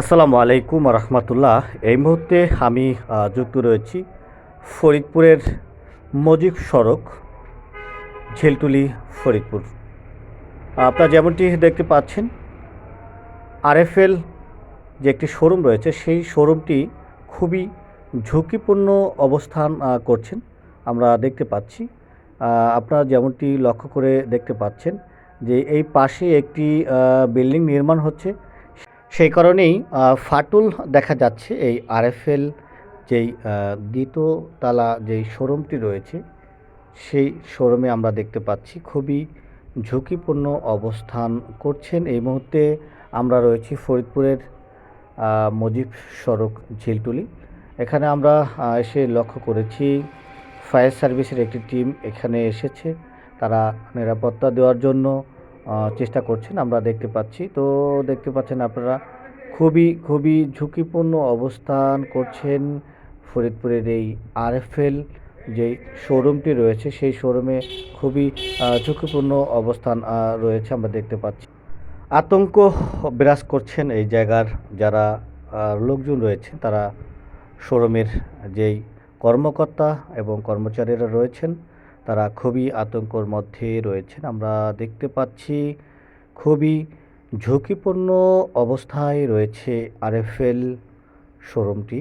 আসসালামু আলাইকুম রহমতুল্লাহ। এই মুহূর্তে আমি যুক্ত রয়েছি ফরিদপুরের মজিব সড়ক, ঝিলটুলি ফরিদপুর। আপনারা যেমনটি দেখতে পাচ্ছেন, আরএফএল যে একটি শোরুম রয়েছে, সেই শোরুমটি খুবই ঝুঁকিপূর্ণ অবস্থান করছেন। আমরা দেখতে পাচ্ছি আপনারা যেমনটি লক্ষ্য করে দেখতে পাচ্ছেন যে এই পাশে একটি বিল্ডিং নির্মাণ হচ্ছে। সেই কারণেই ফাটল দেখা যাচ্ছে এই আরএফএল যেই আহ, দ্বিতীয়তলা যেই শোরুমটি রয়েছে সেই শোরুমে আমরা দেখতে পাচ্ছি খুবই ঝুঁকিপূর্ণ অবস্থান করছেন। এই মুহূর্তে আমরা রয়েছি ফরিদপুরের মজিব সড়ক ঝিলটুলি। এখানে আমরা এসে লক্ষ্য করেছি ফায়ার সার্ভিসের একটি টিম এখানে এসেছে। তারা নিরাপত্তা দেওয়ার জন্য চেষ্টা করছেন, আমরা দেখতে পাচ্ছি। তো দেখতে পাচ্ছেন আপনারা খুবই খুবই ঝুঁকিপূর্ণ অবস্থান করছেন ফরিদপুরের এই আরএফএল যে শোরুমটি রয়েছে, সেই শোরুমে খুবই ঝুঁকিপূর্ণ অবস্থান রয়েছে, আমরা দেখতে পাচ্ছি। আতঙ্ক বিরাজ করছেন এই জায়গার যারা লোকজন রয়েছেন, তারা শোরুমের যেই কর্মকর্তা এবং কর্মচারীরা রয়েছেন তারা খুবই আতঙ্কর মধ্যে রয়েছেন। আমরা দেখতে পাচ্ছি খুবই ঝুঁকিপূর্ণ অবস্থায় রয়েছে আরএফএল শোরুমটি।